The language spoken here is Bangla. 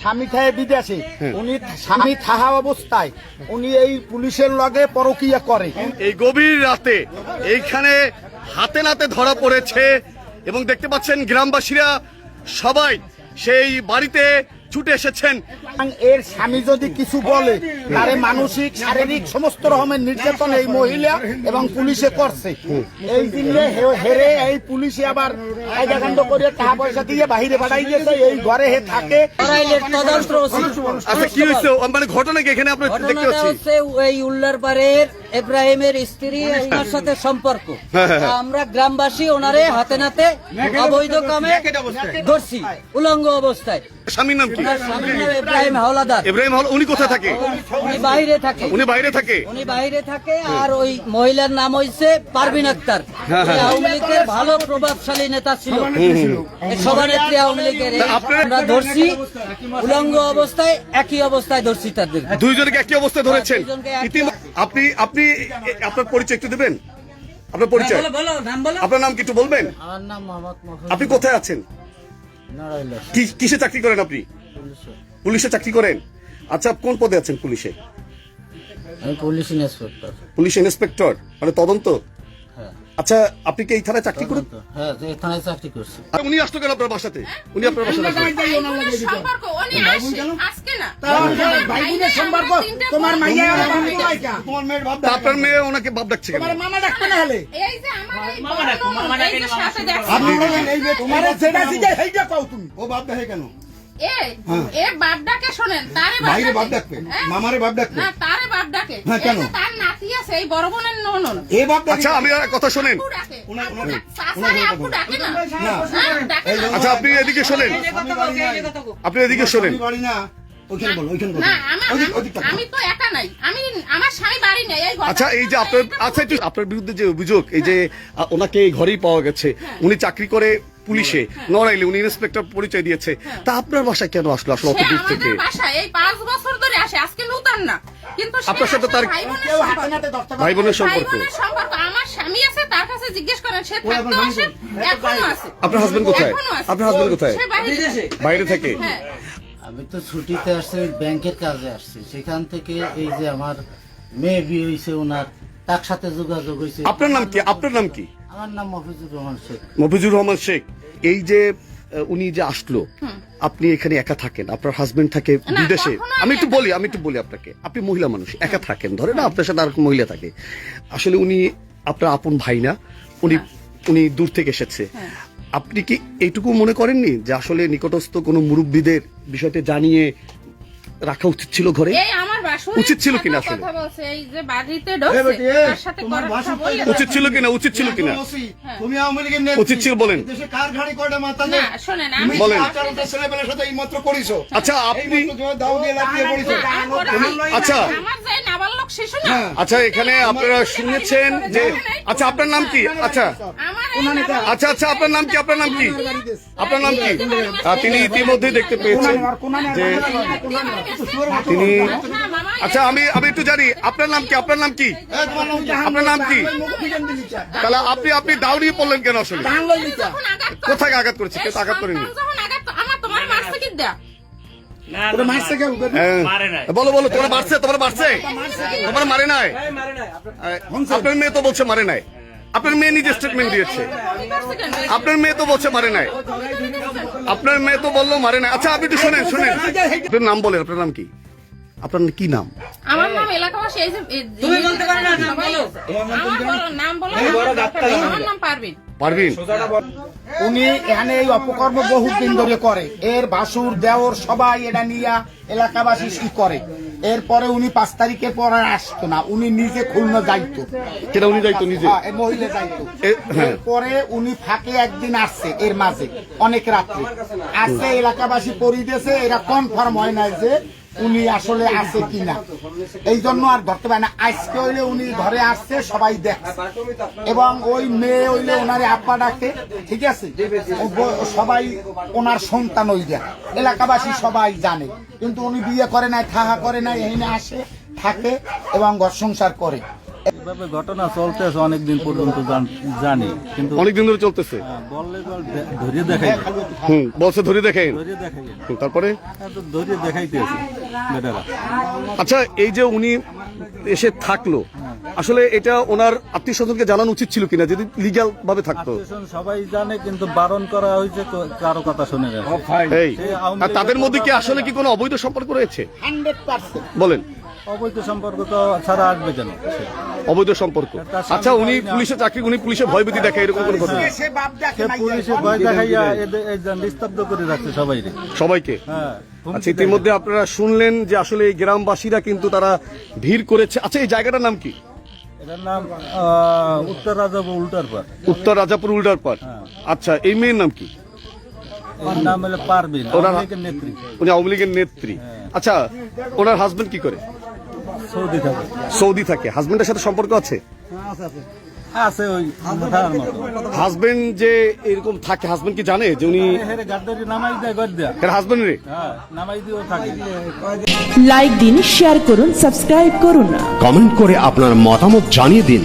স্বামী থাকে বিদেশে উনি স্বামী থাহা অবস্থায় উনি এই পুলিশের লগে পরকিয়া করে। এই গভীর রাতে এইখানে হাতে নাতে ধরা পড়েছে এবং দেখতে পাচ্ছেন গ্রামবাসীরা সবাই সেই বাড়িতে ছুটে এসেছেন। এর স্বামী যদি কিছু বলে তারে মানসিক শারীরিক সমস্ত রকমের নির্যাতন এই মহিলা এবং পুলিশে করছে। এই দিনে হেরে এই পুলিশে আবার কায়দাকাণ্ড করে টাকা পয়সা দিয়ে বাহিরে পাঠাই দিয়েছে এই ঘরে হে থাকে। আচ্ছা কি হয়েছে? মানে ঘটনা কি? এখানে আমরা দেখতে পাচ্ছি। এই উল্লার পাড়ের ইব্রাহিমের স্ত্রী ওনার সাথে সম্পর্ক। তা আমরা গ্রামবাসী ওনারে হাতে নাতে অবৈধ কামে ধরছি উলঙ্গ অবস্থায়। স্বামীর নাম কি? ইব্রাহিম হাওলাদার। ইব্রাহিম হল উনি কোথায় থাকে? উনি বাইরে থাকে। উনি বাইরে থাকে? উনি বাইরে থাকে আর ওই মহিলার নাম হইছে পারভিন আক্তার। আওয়ামী লীগের ভালো প্রভাবশালী নেতা ছিল। সভানেত্রী আওয়ামী লীগের আমরা ধরছি উলঙ্গ অবস্থায় একই অবস্থায় ধরছি তাদের। দুইজনকে একই অবস্থায় ধরেছেন। আপনি আপনি আপনার পরিচয় একটু দেবেন? আপনার পরিচয়? বলো বলো নাম আপনার নাম কি একটু বলবেন? আমার নাম মোহাম্মদ আপনি কোথায় আছেন? কিসে চাকরি করেন আপনি? পুলিশে। চাকরি করেন? আচ্ছা কোন পদে আছেন পুলিশে? Police inspector. Police inspector? মানে তদন্ত? আচ্ছা আপনি কি এই থানায় চাকরি করেন? হ্যাঁ যে থানায় চাকরি করছি। আর উনি আসতো কেন আপনার বাসাতে? উনি আপনার বাসাতে সম্পর্ক উনি আসে আজকে না। ভাই বোনের সম্পর্ক? তোমার মাইয়া আর তোমার মেয়ের বাপ তা আপনার মেয়ে ওনাকে বাপ ডাকছে কেন? তোমার মামা ডাকবে না হলে এই যে আমার এই বড় ননদ, এই যে সাথে দেখছি। আপনি বলেন এই যে তোমার যেটা শিখে সেইটা কও তুমি। ও বাপ দেখে কেন? এ এ বাপ ডাকে শোনেন তারে বাপ ডাকে। ডাকবে? হ্যাঁ? মামারে বাপ ডাকবে? না ডাকে। হ্যাঁ, কেন? তার নাতি আছে এই বড় বোনের ননদ। এ বাপ আচ্ছা আমি আর কথা শোনেন। হ্যাঁ, আচ্ছা আপনি এদিকে শোনেন। আপনি এদিকে শোনেন। আমি বাড়ি না ওইখানে বলো ওইখানে বলো না আমার ওদিক- ওদিক তাকাও। আমি তো একা নাই। আমি আমার স্বামী বাড়ি নেই এই ঘরটা- আচ্ছা এই যে আপনার আচ্ছা একটু আপনার বিরুদ্ধে যে অভিযোগ এই যে ওনাকে এই ঘরেই পাওয়া গেছে উনি চাকরি করে পুলিশে। নড়াইলে। উনি ইন্সপেক্টর পরিচয় দিয়েছে। তা আপনার বাসায় কেন আসলো আসলো অত দূর থেকে? এই পাঁচ বছর ধরে আসে আজকে নতুন না। কিন্তু আপনার সাথে তার- ভাই বোনের সম্পর্ক। নাতে ধরতে পারে ভাই বোনের ভাই সম্পর্ক। বোনের সম্পর্ক। আমার স্বামী আছে তার কাছে জিজ্ঞেস করেন সে থাকতো আসে? এখনও আছে। আপনার হাজবেন্ড কোথায়? আপনার হাজবেন্ড কোথায়? বাইরে বাইরে থেকে? হ্যাঁ। আমি তো ছুটিতে আসছি ব্যাংকের কাজে আসছি। সেখান থেকে এই যে আমার মেয়ে বিয়ে হয়েছে ওনার তার সাথে যোগাযোগ হয়েছে আপনার নাম কি? আপনার নাম কি? আমার নাম মফিজুর রহমান শেখ। মফিজুর রহমান শেখ এই যে উনি যে আসলো আপনি এখানে একা থাকেন আপনার হাজবেন্ড থাকে বিদেশে। আমি একটু বলি আমি একটু বলি আপনাকে আপনি মহিলা মানুষ একা থাকেন ধরে না আপনার সাথে আর মহিলা থাকে। আসলে উনি আপনার আপন ভাই না উনি উনি দূর থেকে এসেছে। আপনি কি এইটুকু মনে করেননি যে আসলে নিকটস্থ কোনো মুরব্বীদের বিষয়টা জানিয়ে রাখা উচিত ছিল ঘরে? উচিত ছিল কিনা আসলে? উচিত ছিল কিনা উচিত ছিল কিনা তুমি আওয়ামী লীগের উচিত ছিল বলেন। কার ঘাড়ি কয়টা মাথা না শোনেন আমি বলেন। ছেলেবেলার সাথে এই মাত্র করিছো আচ্ছা আপনি দাও দিয়ে। আচ্ছা। আমার যে নাবালক শিশু না হ্যাঁ। আচ্ছা এখানে আপনারা শুনেছেন যে আচ্ছা আপনার নাম কি আচ্ছা আচ্ছা আচ্ছা আপনার নাম কি আপনার নাম কি আপনার নাম কি তিনি ইতিমধ্যে দেখতে পেয়েছেন যে তিনি আচ্ছা আমি আমি একটু জানি আপনার নাম কি? আপনার নাম কি? আপনার নাম কি? তাহলে আপনি আপনি দাউড়িয়ে পড়লেন কেন আসলে? কোথায় আঘাত করেছে? কেউ আঘাত করেনি? সন্তান যখন আঘাত করে- আমার তোমার মারছে কি? দেয়া ওটা মারছে কেউ হ্যাঁ। বলো বলো তোমার মারছে তোমার মারছে। তোমার মারে নাই? আপনার মেয়ে তো বলছে মারে নাই। আপনার মেয়ে নিজে স্টেটমেন্ট দিয়েছে? আপনার মেয়ে তো বলছে মারে নাই। আপনার মেয়ে তো বলল মারে নাই। আচ্ছা আপনি একটু শোনেন শোনেন। আপনার নাম বলেন আপনার নাম কি? আপনার কি নাম? আমার নাম এলাকাবাসী এই যে তুমি বলতে পারো না, নাম সবাই বলো। আমার বলো- নাম বলো আমার নাম পারবিন। পারবিন? উনি এখানে এই অপকর্ম বহুদিন ধরে করে। এর বাসুর দেওর সবাই এটা নিয়ে এলাকাবাসী ই করে। এরপরে উনি পাঁচ তারিখের পর আর আসতো না। উনি নিজে খুলনা যাইতো। কেন উনি যাইতো নিজে? হ্যাঁ, মহিলা যাইতো। হ্যাঁ। এরপরে উনি ফাঁকে একদিন আসছে এর মাঝে অনেক রাত্রে। আসছে এলাকাবাসী পরিদেশে এরা কনফার্ম হয় না যে উনি আসলে আছে কিনা। এই জন্য আর ধরতে পারে না। আজকে হইলে উনি ঘরে আসছে, সবাই দেখছে। এবং ওই মেয়ে হইলে ওনারে আব্বা ডাকে, ঠিক আছে? সবাই ওনার সন্তান ওই দেখ এলাকাবাসী সবাই জানে। কিন্তু উনি বিয়ে করে নাই থাকা করে নাই, এখানে আসে, থাকে এবং ঘর সংসার করে। এভাবে ঘটনা চলতেছে অনেকদিন পর্যন্ত জান- কিন্তু অনেকদিন ধরে চলতেছে? হ্যাঁ, বললে ধরিয়ে দেখাই হুম বলছে ধরে দেখাই। ধরিয়ে দেখাই তারপরে? ধরিয়ে দেখাইতেছে আচ্ছা এই যে উনি এসে থাকল আসলে এটা ওনার আত্মীয় স্বজনকে জানানো উচিত ছিল কিনা যদি লিগ্যাল ভাবে থাকতো সবাই জানে কিন্তু বারণ করা হয়েছে কারও কথা শুনে তাদের মধ্যে কি আসলে কি কোনো অবৈধ সম্পর্ক রয়েছে? বলেন। অবৈধ সম্পর্ক তো ছাড়া আসবে কেন? অবৈধ সম্পর্ক। আচ্ছা উনি পুলিশে চাকরি উনি পুলিশে ভয়ভীতি দেখায় এরকম কোনো ঘটনা? দেখে পুলিশে ভয় দেখাইয়া নিস্তব্ধ করে রাখছে সবাই সবাইকে? হ্যাঁ আচ্ছা ইতিমধ্যে আপনারা শুনলেন যে আসলে এই গ্রামবাসীরা কিন্তু তারা ভিড় করেছে। আচ্ছা এই জায়গাটার নাম কি। এটার নাম উত্তর রাজাপুর উল্টার পর উত্তর রাজাপুর উল্টার পার হ্যাঁ। আচ্ছা এই মেয়ের নাম কি? এর নাম হলো পারবিন আওয়ামী লীগের নেত্রী। উনি আওয়ামী লীগের নেত্রী। আচ্ছা ওনার হাজবেন্ড কি করে? সৌদি থাকে। সৌদি থাকে। হাজবেন্ডের সাথে সম্পর্ক আছে আছে। ওই মাথার মতো হাজবেন্ড যে এরকম থাকে হাজবেন্ড কি জানে যে উনি নামাই দেয় গদ দেয়া। হাজবেন্ড রে? হ্যাঁ নামাই দিয়েও থাকে। লাইক দিন শেয়ার করুন সাবস্ক্রাইব করুন কমেন্ট করে আপনার মতামত জানিয়ে দিন।